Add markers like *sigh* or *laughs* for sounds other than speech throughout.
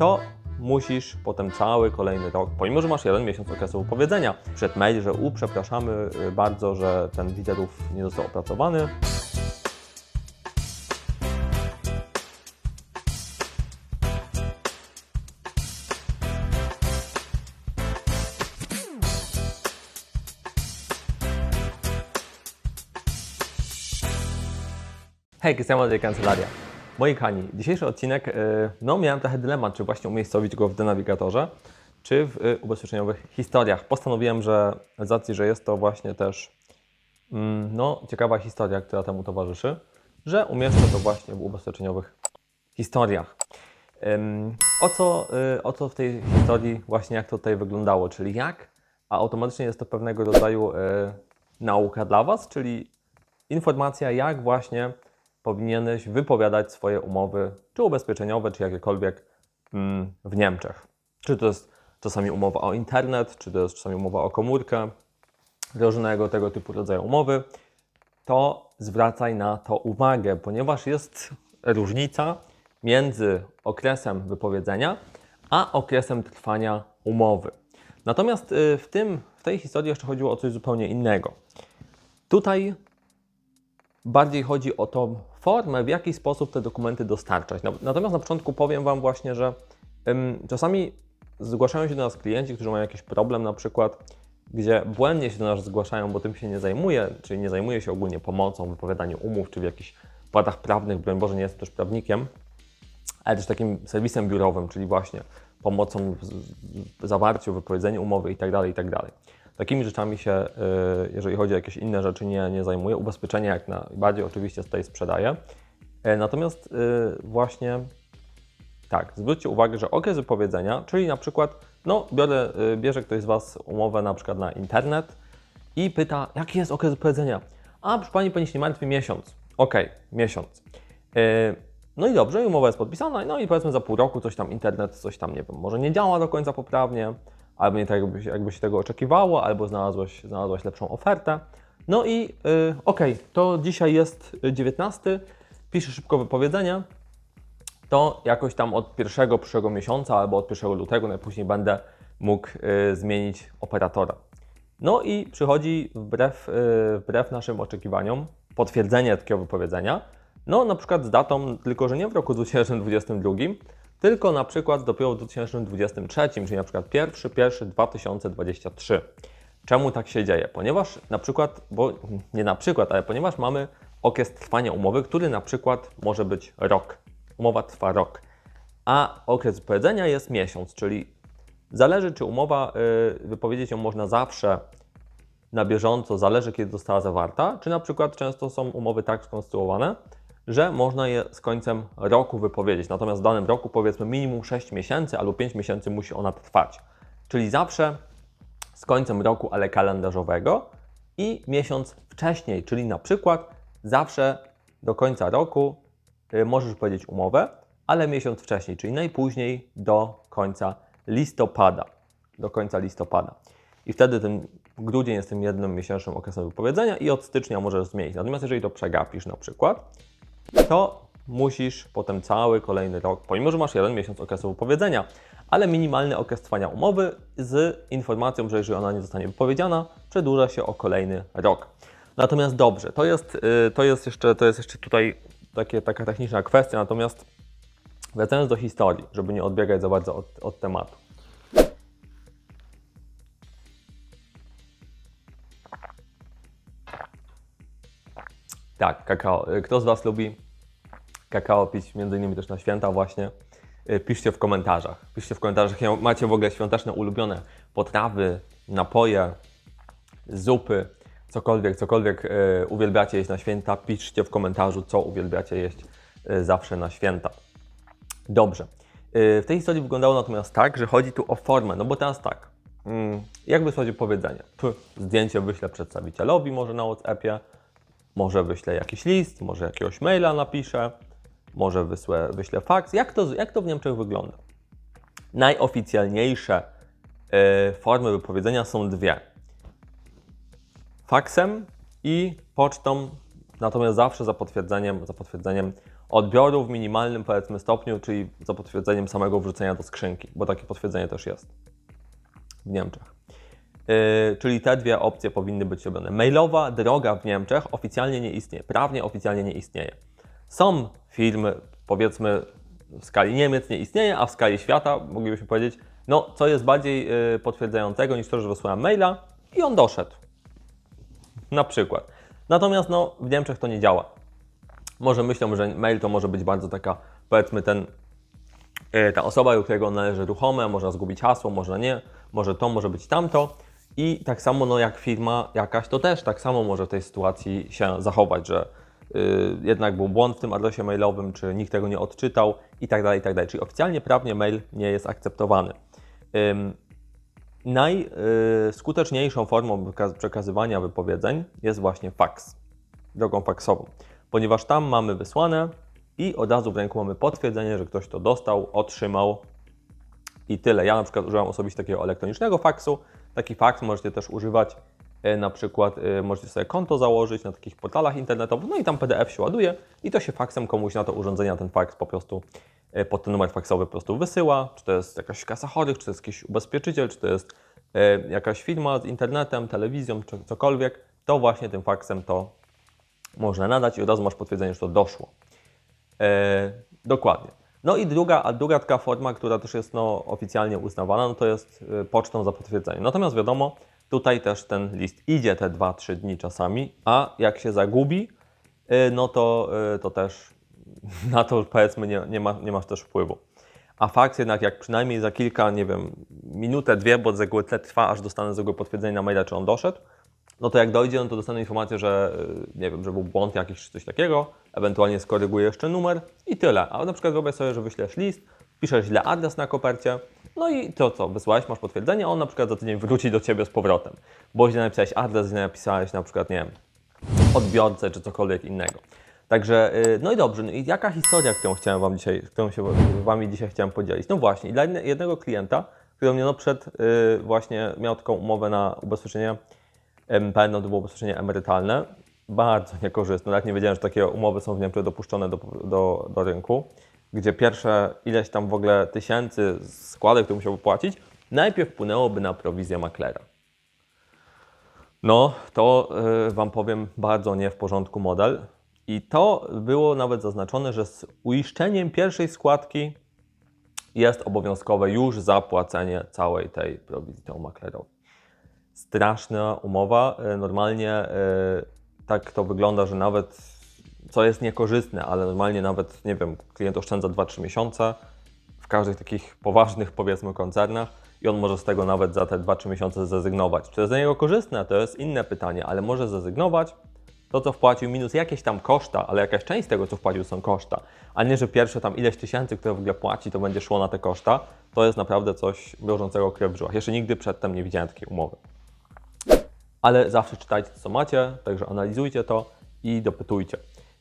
to musisz potem cały kolejny rok, pomimo że masz jeden miesiąc okresu wypowiedzenia, przed mail, że u, przepraszamy y, bardzo, że ten widerów nie został opracowany. Hej, Krystian Madry, Kancelaria. Moi kochani, dzisiejszy odcinek, y, no miałem trochę dylemat, czy właśnie umiejscowić go w denawigatorze, czy w y, ubezpieczeniowych historiach. Postanowiłem, że z racji, że jest to właśnie też mm, no, ciekawa historia, która temu towarzyszy, że umieszczę to właśnie w ubezpieczeniowych historiach. O co, y, o co w tej historii właśnie jak to tutaj wyglądało, czyli jak, a automatycznie jest to pewnego rodzaju nauka dla Was, czyli informacja, jak właśnie powinieneś wypowiadać swoje umowy, czy ubezpieczeniowe, czy jakiekolwiek mm, w Niemczech. Czy to jest czasami umowa o internet, czy to jest czasami umowa o komórkę, różnego tego typu rodzaju umowy, to zwracaj na to uwagę, ponieważ jest różnica między okresem wypowiedzenia a okresem trwania umowy. Natomiast y, w, tym, w tej historii jeszcze chodziło o coś zupełnie innego. Tutaj bardziej chodzi o tą formę, w jaki sposób te dokumenty dostarczać. No- Natomiast na początku powiem Wam właśnie, że ym, czasami zgłaszają się do nas klienci, którzy mają jakiś problem na przykład, gdzie błędnie się do nas zgłaszają, bo tym się nie zajmuje, czyli nie zajmuje się ogólnie pomocą, wypowiadaniem umów, czy w jakichś wadach prawnych, broń Boże, nie jestem też prawnikiem, ale też takim serwisem biurowym, czyli właśnie pomocą w zawarciu, wypowiedzeniu umowy itd., itd. Takimi rzeczami się, y, jeżeli chodzi o jakieś inne rzeczy, nie, nie zajmuję. Ubezpieczenie jak najbardziej oczywiście tutaj sprzedaję. E, Natomiast y, właśnie tak, zwróćcie uwagę, że okres wypowiedzenia, czyli na przykład, no biorę, y, bierze ktoś z Was umowę na przykład na internet i pyta, jaki jest okres wypowiedzenia? A, proszę Pani, Pani się nie martwi, miesiąc. Okej, miesiąc. Y, No i dobrze, umowa jest podpisana, no i powiedzmy za pół roku coś tam internet, coś tam, nie wiem, może nie działa do końca poprawnie, albo nie tak jakby, się- jakby się tego oczekiwało, albo znalazłaś lepszą ofertę. No i y, okej, to dzisiaj jest y, 19, piszę szybko wypowiedzenie, to jakoś tam od pierwszego przyszłego miesiąca albo od 1 lutego najpóźniej będę mógł y, zmienić operatora. No i przychodzi wbrew, y, wbrew naszym oczekiwaniom potwierdzenie takiego wypowiedzenia. No na przykład z datą, tylko że nie w roku 2022, tylko na przykład dopiero w 2023, czyli na przykład 1.1.2023. Czemu tak się dzieje? Ponieważ na przykład, bo nie na przykład, ale ponieważ mamy okres trwania umowy, który na przykład może być rok. Umowa trwa rok, a okres wypowiedzenia jest miesiąc, czyli zależy, czy umowa, y, wypowiedzieć ją można zawsze na bieżąco, zależy kiedy została zawarta, czy na przykład często są umowy tak skonstruowane, że można je z końcem roku wypowiedzieć. Natomiast w danym roku powiedzmy minimum 6 miesięcy albo 5 miesięcy musi ona trwać. Czyli zawsze z końcem roku, ale kalendarzowego i miesiąc wcześniej, czyli na przykład zawsze do końca roku y, możesz powiedzieć umowę, ale miesiąc wcześniej, czyli najpóźniej do końca listopada. Do końca listopada. I wtedy ten grudzień jest tym jednym miesięcznym okresem wypowiedzenia i od stycznia możesz zmienić. Natomiast jeżeli to przegapisz na przykład, to musisz potem cały kolejny rok, pomimo że masz jeden miesiąc okresu wypowiedzenia, ale minimalny okres trwania umowy z informacją, że jeżeli ona nie zostanie wypowiedziana, przedłuża się o kolejny rok. Natomiast dobrze, to jest, y, to jest, jeszcze, to jest jeszcze tutaj takie, taka techniczna kwestia, natomiast wracając do historii, żeby nie odbiegać za bardzo od, od tematu. Tak, kakao. Y, Kto z Was lubi kakao pić, między innymi też na święta właśnie? Y, Piszcie w komentarzach. Piszcie w komentarzach, jakie macie w ogóle świąteczne ulubione potrawy, napoje, zupy, cokolwiek, cokolwiek y, uwielbiacie jeść na święta. Piszcie w komentarzu, co uwielbiacie jeść zawsze na święta. Dobrze. W tej historii wyglądało natomiast tak, że chodzi tu o formę, no bo teraz tak, mm, jak wysłać wypowiedzenie? Tu zdjęcie wyślę przedstawicielowi może na WhatsAppie, może wyślę jakiś list, może jakiegoś maila napiszę, może wysłę, wyślę faks. Jak to, jak to w Niemczech wygląda? Najoficjalniejsze y, formy wypowiedzenia są dwie. Faksem i pocztą, natomiast zawsze za potwierdzeniem, za potwierdzeniem odbioru w minimalnym, powiedzmy, stopniu, czyli za potwierdzeniem samego wrzucenia do skrzynki, bo takie potwierdzenie też jest w Niemczech. Yy, czyli te dwie opcje powinny być robione. Mailowa droga w Niemczech oficjalnie nie istnieje, prawnie oficjalnie nie istnieje. Są firmy, powiedzmy, w skali Niemiec nie istnieje, a w skali świata moglibyśmy powiedzieć, no co jest bardziej yy, potwierdzającego niż to, że wysłałem maila i on doszedł. Na przykład. Natomiast no, w Niemczech to nie działa. Może myślą, że mail to może być bardzo taka, powiedzmy, ten, yy, ta osoba, do którego on należy ruchome, można zgubić hasło, można nie, może to, może być tamto. I tak samo no, jak firma jakaś, to też tak samo może w tej sytuacji się zachować, że y, jednak był błąd w tym adresie mailowym, czy nikt tego nie odczytał i tak dalej, i tak dalej. Czyli oficjalnie prawnie mail nie jest akceptowany. Ym, najskuteczniejszą formą wyka- przekazywania wypowiedzeń jest właśnie faks, drogą faksową, ponieważ tam mamy wysłane i od razu w ręku mamy potwierdzenie, że ktoś to dostał, otrzymał i tyle. Ja na przykład używam osobiście takiego elektronicznego faksu. Taki faks możecie też używać e, na przykład e, możecie sobie konto założyć na takich portalach internetowych, no i tam PDF się ładuje i to się faksem komuś na to urządzenie, na ten faks po prostu e, pod ten numer faksowy po prostu wysyła, czy to jest jakaś kasa chorych, czy to jest jakiś ubezpieczyciel, czy to jest jakaś firma z internetem, telewizją, czy cokolwiek, to właśnie tym faksem to można nadać i od razu masz potwierdzenie, że to doszło. Dokładnie. No i druga, a druga taka forma, która też jest no, oficjalnie uznawana, no to jest y, pocztą za potwierdzenie. Natomiast wiadomo, tutaj też ten list idzie te 2-3 dni czasami, a jak się zagubi, y, no to, y, to też *laughs* na to powiedzmy nie, nie, ma, nie masz też wpływu. A fakt jednak jak przynajmniej za kilka, nie wiem, minutę, dwie, bo z reguły trwa, aż dostanę z reguły potwierdzenie na maila, czy on doszedł, no to jak dojdzie, no to dostanę informację, że nie wiem, że był błąd jakiś czy coś takiego, ewentualnie skoryguję jeszcze numer i tyle. A na przykład wyobraź sobie, że wyślesz list, piszesz źle adres na kopercie, no i to co, wysłałeś, masz potwierdzenie, a on na przykład za tydzień wróci do Ciebie z powrotem. Bo źle napisałeś adres, źle napisałeś na przykład, nie wiem, odbiorcę czy cokolwiek innego. Także, y, no i dobrze, no i jaka historia, którą chciałem Wam dzisiaj, którą się Wami dzisiaj chciałem podzielić? No właśnie, dla jedne- jednego klienta, który mnie no przed y, właśnie miał taką umowę na ubezpieczenie MPN, no to było ubezpieczenie emerytalne, bardzo niekorzystne. Nawet nie wiedziałem, że takie umowy są w Niemczech dopuszczone do, do, do rynku, gdzie pierwsze ileś tam w ogóle tysięcy składek, które musiał płacić, najpierw wpłynęłoby na prowizję maklera. No, to y, Wam powiem bardzo nie w porządku model. I to było nawet zaznaczone, że z uiszczeniem pierwszej składki jest obowiązkowe już zapłacenie całej tej prowizji temu maklerowi straszna umowa. E, Normalnie e, tak to wygląda, że nawet, co jest niekorzystne, ale normalnie nawet, nie wiem, klient oszczędza 2-3 miesiące w każdych takich poważnych, powiedzmy, koncernach i on może z tego nawet za te 2-3 miesiące zrezygnować. Czy to jest dla niego korzystne, to jest inne pytanie, ale może zrezygnować, to co wpłacił minus jakieś tam koszta, ale jakaś część tego, co wpłacił są koszta, a nie, że pierwsze tam ileś tysięcy, które w ogóle płaci, to będzie szło na te koszta, to jest naprawdę coś wiążącego krew w żyłach. Jeszcze nigdy przedtem nie widziałem takiej umowy ale zawsze czytajcie to, co macie, także analizujcie to i dopytujcie.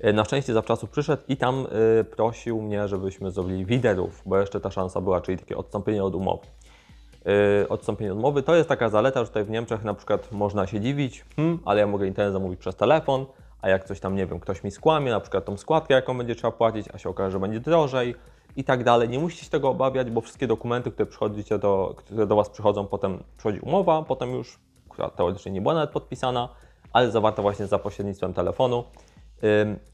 E, Na szczęście zawczasu przyszedł i tam y, prosił mnie, żebyśmy zrobili widerów, bo jeszcze ta szansa była, czyli takie odstąpienie od umowy. Y, odstąpienie od umowy to jest taka zaleta, że tutaj w Niemczech na przykład można się dziwić, hmm, ale ja mogę internet zamówić przez telefon, a jak coś tam, nie wiem, ktoś mi skłamie, na przykład tą składkę, jaką będzie trzeba płacić, a się okaże, że będzie drożej i tak dalej. Nie musicie się tego obawiać, bo wszystkie dokumenty, które, przychodzicie do, które do Was przychodzą, potem przychodzi umowa, potem już która teoretycznie nie była nawet podpisana, ale zawarta właśnie za pośrednictwem telefonu.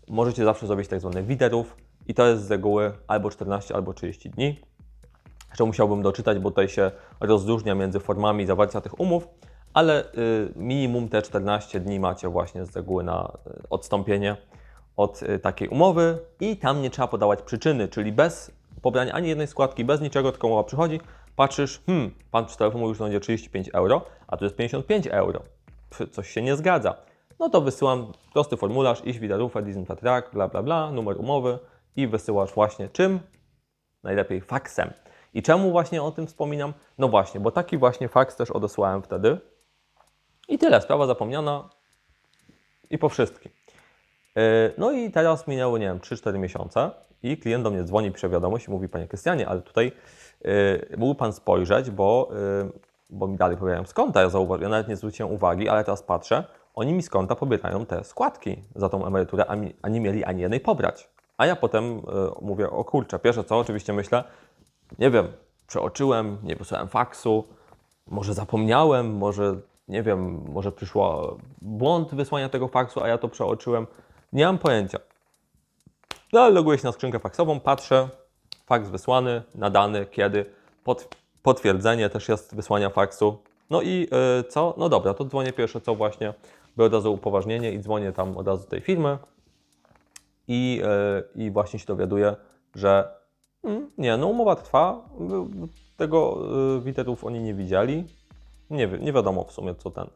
Możecie zawsze zrobić tak zwany widerów i to jest z reguły albo 14, albo 30 dni. Jeszcze musiałbym doczytać, bo tutaj się rozróżnia między formami zawarcia tych umów, ale y, minimum te 14 dni macie właśnie z reguły na y, odstąpienie od y, takiej umowy i tam nie trzeba podawać przyczyny, czyli bez pobrania ani jednej składki, bez niczego, tylko umowa przychodzi, patrzysz, hmm, pan przy że to będzie 35 euro, a tu jest 55 euro. Coś się nie zgadza. No to wysyłam prosty formularz, iść widarów, diesen Vertrag, bla bla bla, numer umowy i wysyłasz właśnie czym? Najlepiej faksem. I czemu właśnie o tym wspominam? No właśnie, bo taki właśnie faks też odesłałem wtedy. I tyle, sprawa zapomniana i po wszystkim. Yy, No i teraz minęły, nie wiem, 3-4 miesiące i klient do mnie dzwoni, pisze wiadomość i mówi, Panie Krystianie, ale tutaj yy, mógł Pan spojrzeć, bo, yy, bo mi dalej pobierają z konta, ja zauważyłem, ja nawet nie zwróciłem uwagi, ale teraz patrzę, oni mi z konta pobierają te składki za tą emeryturę, a, mi, a nie mieli ani jednej pobrać. A ja potem e, mówię, o kurczę, pierwsze co oczywiście myślę, nie wiem, przeoczyłem, nie wysłałem faksu, może zapomniałem, może nie wiem, może przyszło błąd wysłania tego faksu, a ja to przeoczyłem. Nie mam pojęcia. No ale loguję się na skrzynkę faksową, patrzę, faks wysłany, nadany, kiedy, pot, potwierdzenie też jest wysłania faksu. No i y, co? No dobra, to dzwonię pierwsze co właśnie, biorę od razu upoważnienie i dzwonię tam od razu do tej firmy i, y, i właśnie się dowiaduję, że mm, nie, no umowa trwa, tego y, witetów oni nie widzieli, nie, nie wiadomo w sumie co ten.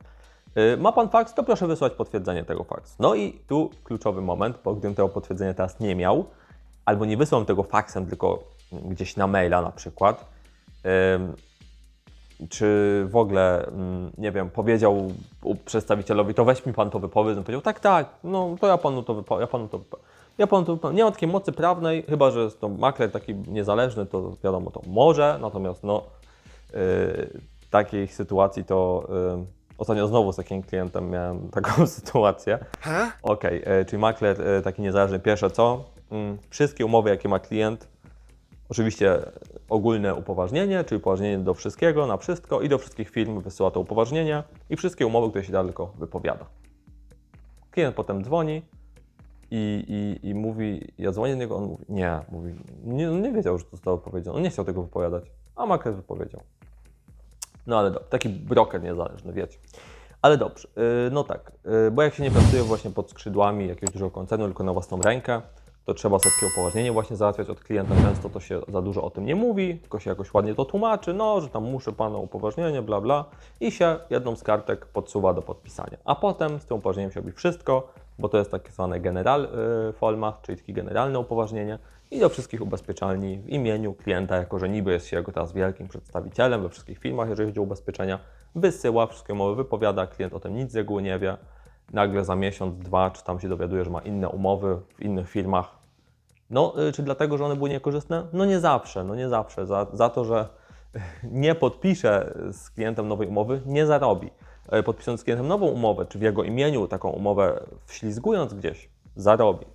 Y, Ma pan faks, to proszę wysłać potwierdzenie tego faksu. No i tu kluczowy moment, bo gdybym tego potwierdzenia teraz nie miał, albo nie wysłałem tego faksem, tylko gdzieś na maila na przykład, czy w ogóle, mm, nie wiem, powiedział przedstawicielowi, to weź mi pan to wypowiedz, on powiedział, tak, tak, no to ja panu to wypowiem, ja panu to wypowiem. Ja panu to wypowiem. Nie ma takiej mocy prawnej, chyba że jest to makler taki niezależny, to wiadomo, to może, natomiast no, yy, takiej sytuacji to yy, ostatnio znowu z takim klientem miałem *laughs* taką sytuację. Okej, e, czyli makler e, taki niezależny, pierwsze co? Mm, Wszystkie umowy, jakie ma klient, oczywiście ogólne upoważnienie, czyli upoważnienie do wszystkiego, na wszystko i do wszystkich firm wysyła to upoważnienie i wszystkie umowy, które się da tylko wypowiada. Klient potem dzwoni i, i, i mówi, ja dzwonię do niego, on mówi, nie, mówi, nie, nie wiedział, że to zostało powiedziane, on nie chciał tego wypowiadać, a makler wypowiedział. No ale dobrze, taki broker niezależny, wiecie. Ale dobrze, yy, no tak, yy, bo jak się nie pracuje właśnie pod skrzydłami jakiegoś dużego koncernu, tylko na własną rękę, to trzeba sobie takie upoważnienie właśnie załatwiać od klienta. Często to się za dużo o tym nie mówi, tylko się jakoś ładnie to tłumaczy, no, że tam muszę pana upoważnienie, bla, bla, i się jedną z kartek podsuwa do podpisania. A potem z tym upoważnieniem się robi wszystko, bo to jest tak zwane general y, format, czyli takie generalne upoważnienie i do wszystkich ubezpieczalni w imieniu klienta, jako że niby jest się jego teraz wielkim przedstawicielem we wszystkich firmach, jeżeli chodzi o ubezpieczenia, wysyła wszystkie umowy, wypowiada, klient o tym nic z reguły nie wie, nagle za miesiąc, dwa, czy tam się dowiaduje, że ma inne umowy w innych firmach. No, y, czy dlatego, że one były niekorzystne? No nie zawsze, no nie zawsze. Za, za to, że *laughs* nie podpisze z klientem nowej umowy, nie zarobi. E, Podpisując z klientem nową umowę, czy w jego imieniu taką umowę wślizgując gdzieś, zarobi.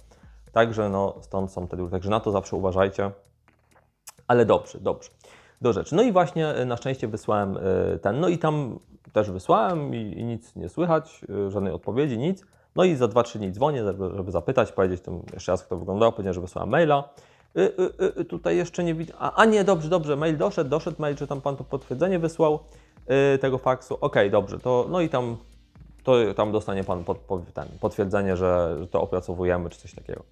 Także no, stąd są te, także na to zawsze uważajcie. Ale dobrze, dobrze. Do rzeczy. No i właśnie y, na szczęście wysłałem y, ten, no i tam też wysłałem i, i nic nie słychać, y, żadnej odpowiedzi, nic. No i za 2-3 dni dzwonię, żeby, zapytać, powiedzieć tam jeszcze raz, jak to wyglądało, powiedziałem, że wysłałem maila. Y, y, y, tutaj jeszcze nie widzę. A, a nie, dobrze, dobrze, mail doszedł, doszedł mail, że tam pan to potwierdzenie wysłał y, tego faksu. Okej, dobrze, to no i tam, to tam dostanie pan pod, pod, ten, potwierdzenie, że, że to opracowujemy, czy coś takiego.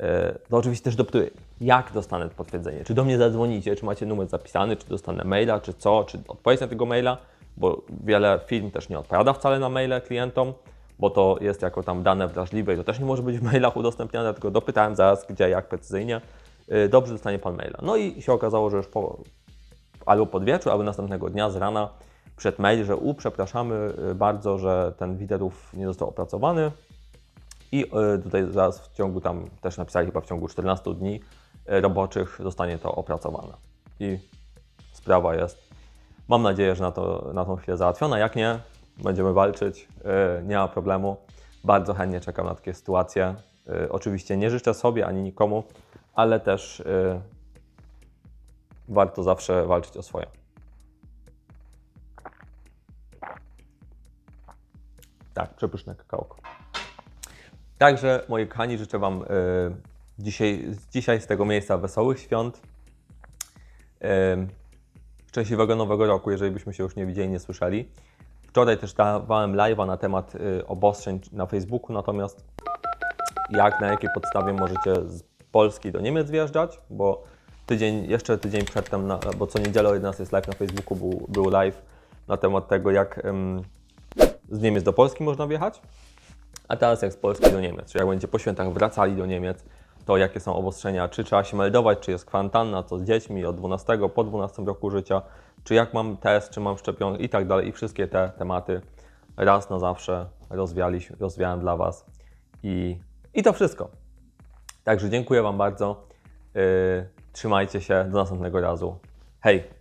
E, To oczywiście też dopytuję, jak dostanę to potwierdzenie? Czy do mnie zadzwonicie, czy macie numer zapisany, czy dostanę maila, czy co, czy odpowiedź na tego maila, bo wiele firm też nie odpowiada wcale na maile klientom, bo to jest jako tam dane wrażliwe i to też nie może być w mailach udostępniane, tylko dopytałem zaraz, gdzie, jak precyzyjnie. E, Dobrze, dostanie Pan maila. No i się okazało, że już po, albo pod wieczór, albo następnego dnia z rana przed mail, że u, przepraszamy e, bardzo, że ten widerów nie został opracowany, i y, tutaj zaraz w ciągu tam, też napisali chyba w ciągu 14 dni y, roboczych zostanie to opracowane. I sprawa jest, mam nadzieję, że na, to, na tą chwilę załatwiona. Jak nie, będziemy walczyć, y, nie ma problemu. Bardzo chętnie czekam na takie sytuacje. Oczywiście nie życzę sobie ani nikomu, ale też warto zawsze walczyć o swoje. Tak, przepyszne kakałko. Także, moi kochani, życzę Wam y, dzisiaj, dzisiaj z tego miejsca wesołych świąt. Y, szczęśliwego nowego roku, jeżeli byśmy się już nie widzieli, nie słyszeli. Wczoraj też dawałem live'a na temat y, obostrzeń na Facebooku, natomiast jak, na jakiej podstawie możecie z Polski do Niemiec wjeżdżać, bo tydzień, jeszcze tydzień przedtem, na, bo co niedzielę o 11 jest live na Facebooku, był, był live na temat tego, jak z Niemiec do Polski można wjechać. A teraz jak z Polski do Niemiec, czy jak będziecie po świętach wracali do Niemiec, to jakie są obostrzenia, czy trzeba się meldować, czy jest kwarantanna, co z dziećmi od 12 po 12 roku życia, czy jak mam test, czy mam szczepionkę i tak dalej. I wszystkie te tematy raz na zawsze rozwiałem dla Was. I, I to wszystko. Także dziękuję Wam bardzo. Yy, trzymajcie się, do następnego razu. Hej!